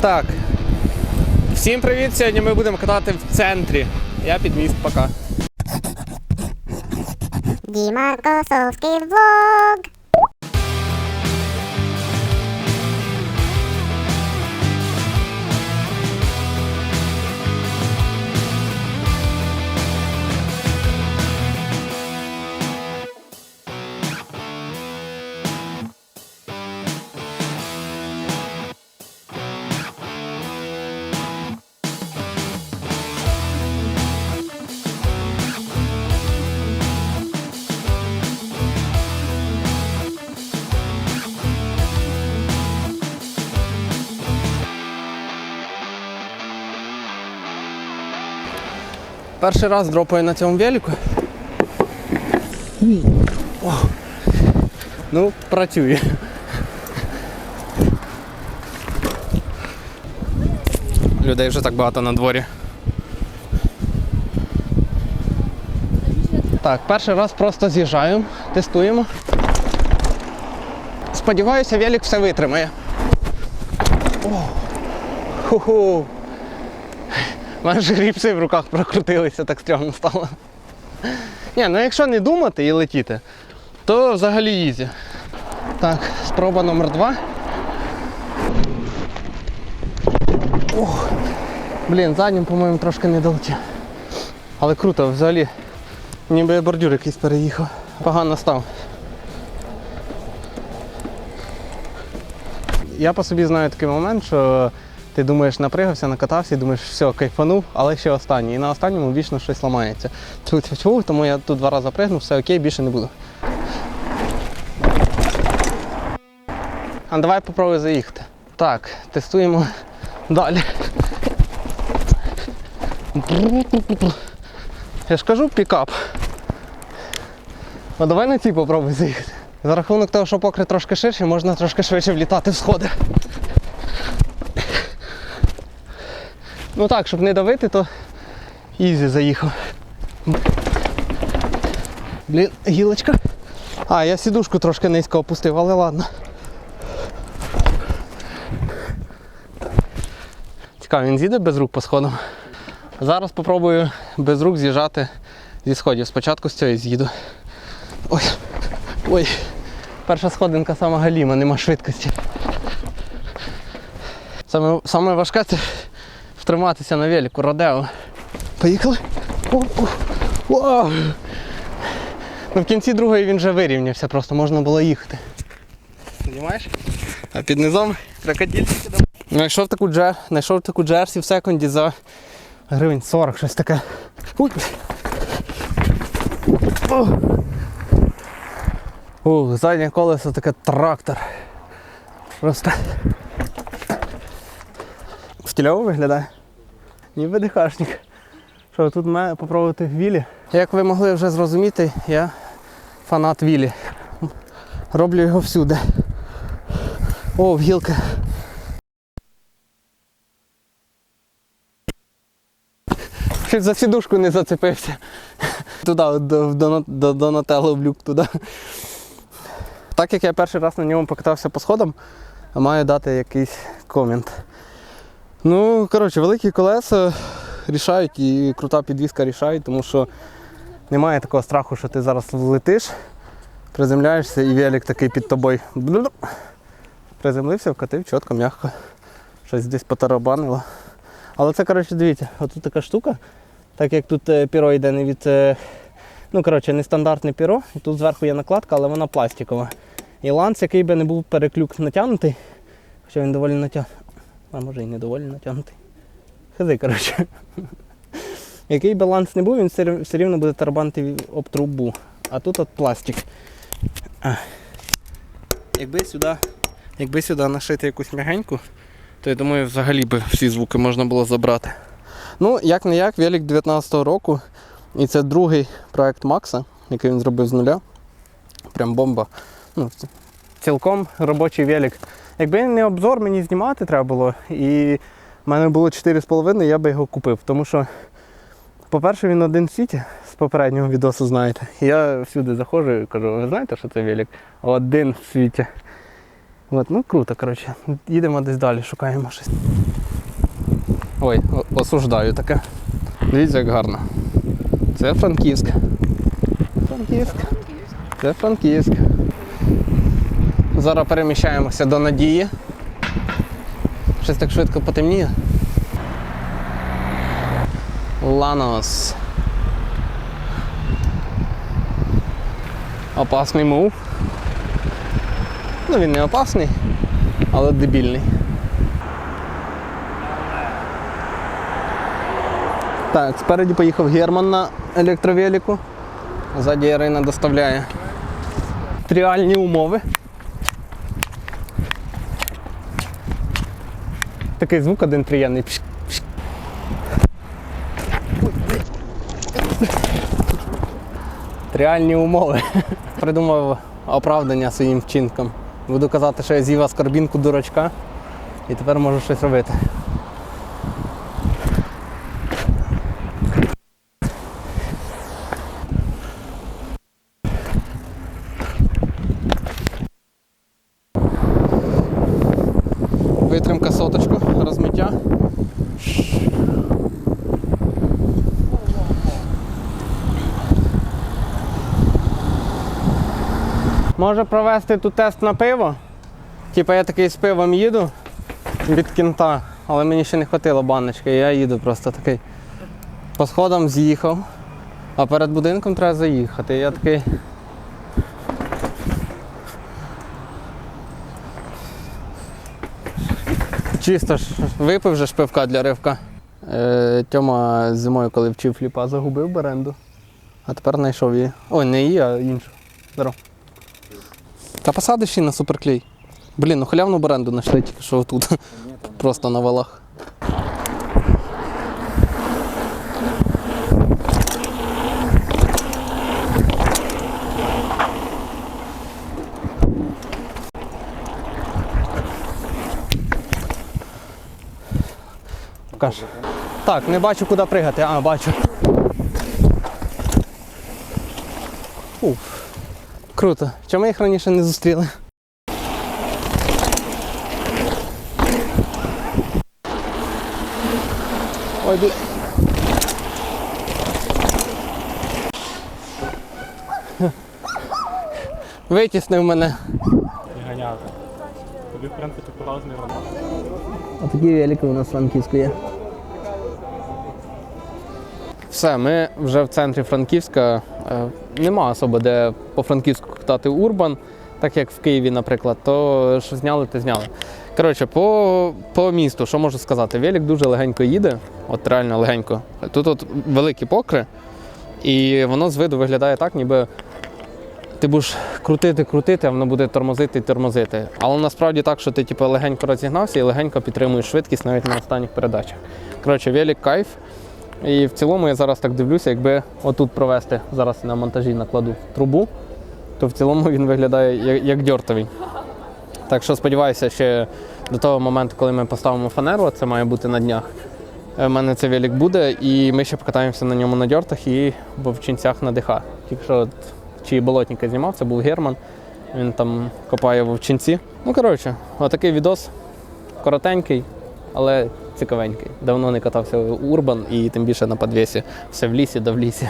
Так. Всім привіт! Сьогодні ми будемо катати в центрі. Я під міст пока. Діма Косовський влог. Перший раз дропаю на цьому велику. О. Ну, працює. Людей вже так багато на дворі. Так, перший раз просто з'їжджаю, тестуємо. Сподіваюся, велик все витримає. О. Ху-ху. У мене ж гріпси в руках прокрутилися, так стрьомно стало. Ні, ну якщо не думати і летіти, то взагалі ізі. Так, спроба номер два. Ох, блін, заднім, по-моєму, трошки не долетів. Але круто, взагалі. Ніби я бордюр якийсь переїхав. Погано став. Я по собі знаю такий момент, що ти думаєш, напрягався, накатався і думаєш, все, кайфанув, але ще останній. І на останньому вічно щось ламається. Тьфу, тому я тут два рази пригнув, все окей, більше не буду. А давай попробуй заїхати. Так, тестуємо далі. Я ж кажу пікап. А давай на цій попробуй заїхати. За рахунок того, що покри трошки ширше, можна трошки швидше влітати в сходи. Ну так, щоб не давити, то ізі заїхав. Блін, гілочка. А, я сідушку трошки низько опустив, але ладно. Цікаво, він з'їде без рук по сходам. Зараз спробую без рук з'їжджати зі сходів. Спочатку з цієї з'їду. Ой. Ой. Перша сходинка сама галіма, нема швидкості. Саме, саме важке це втриматися на велику, родео. Поїхали? О, о, о. Ну, в кінці другої він вже вирівнявся, просто можна було їхати. Знімаєш? А під низом крокодильчики давай. Знайшов таку джер, знайшов таку джерсі в секунді за гривень 40, щось таке. Уй. О. Ух, заднє колесо таке трактор. Просто стильово виглядає. Ніби дихашник. Що тут має попробувати вілі. Як ви могли вже зрозуміти, я фанат вілі. Роблю його всюди. О, в гілки. Чуть за сідушку не зацепився. Туди, до, до, до, до Нателло в люк туди. Так як я перший раз на ньому покатався по сходам, маю дати якийсь комент. Ну, коротше, великі колеса рішають і крута підвізка рішають, тому що немає такого страху, що ти зараз влетиш, приземляєшся і велик такий під тобою. Приземлився, вкатив чітко, м'яко. Щось десь потарабанило. Але це, коротше, дивіться, отут така штука, так як тут е, піро йде не від. е, Ну, коротше, нестандартне піро, і тут зверху є накладка, але вона пластикова. І ланц, який би не був переклюк натягнутий, хоча він доволі натягнутий. А може і не доволі натягнутий. Хизи, коротше. Який би ланц не був, він все, все рівно буде тарабанити об трубу. А тут от пластик. А. Якби сюди, якби сюди нашити якусь м'ягеньку, то я думаю, взагалі би всі звуки можна було забрати. Ну, як не як, велик 19-го року. І це другий проект Макса, який він зробив з нуля. Прям бомба. Ну, цілком робочий велик. Якби не обзор мені знімати треба було, і в мене було 4,5, я би його купив. Тому що, по-перше, він один в світі з попереднього відосу, знаєте. Я всюди заходжу і кажу, ви знаєте, що це велик? Один в світі. От, ну круто, коротше. Їдемо десь далі, шукаємо щось. Ой, осуждаю таке. Дивіться, як гарно. Це Франківськ. Франківськ. Це Франківськ. Зараз переміщаємося до Надії. Щось так швидко потемніє. Ланос. Опасний мув. Ну він не опасний, але дебільний. Так, спереді поїхав Герман на електровеліку. Ззаді Ірина доставляє тріальні умови. Такий звук один приємний. Тріальні умови. Придумав оправдання своїм вчинкам. Буду казати, що я з'їв аскорбінку дурачка і тепер можу щось робити. Може провести тут тест на пиво? Типа я такий з пивом їду від кінта, але мені ще не хватило баночки, я їду просто такий. По сходам з'їхав, а перед будинком треба заїхати. Я такий. Чисто ж випив вже ж пивка для ривка. Е, Тьома зимою, коли вчив фліпа, загубив беренду. А тепер знайшов її. Ой, не її, а іншу. Здоров. Та посадиш її на суперклей. Блін, ну халявну беренду знайшли тільки що тут. Просто на валах. Покаж. Так, не бачу, куди пригати. А, бачу. Уф. Круто. Чому їх раніше не зустріли? Ой, бля. Витіснив мене. і ганяти. Тобі, в принципі, порозний роман. А такі велики у нас в Франківську є. Все, ми вже в центрі Франківська. Е, Нема особо де по Франківську катати урбан, так як в Києві, наприклад, то що зняли, то зняли. Коротше, по, по місту, що можу сказати? Велик дуже легенько їде, от реально легенько. Тут от великі покри, і воно з виду виглядає так, ніби ти будеш крутити, крутити, а воно буде тормозити і тормозити. Але насправді так, що ти типу, легенько розігнався і легенько підтримуєш швидкість навіть на останніх передачах. Коротше, велик кайф. І в цілому я зараз так дивлюся, якби отут провести, зараз на монтажі накладу трубу, то в цілому він виглядає як, дьортовий. Так що сподіваюся, ще до того моменту, коли ми поставимо фанеру, це має бути на днях. У мене цей велик буде, і ми ще покатаємося на ньому на дьортах і в Вовчинцях на ДХ. Тільки що от, чи болотника знімав, це був Герман. Він там копає вовчинці. Ну, коротше, отакий відос. Коротенький, але цікавенький. Давно не катався урбан і тим більше на подвесі. Все в лісі да в лісі.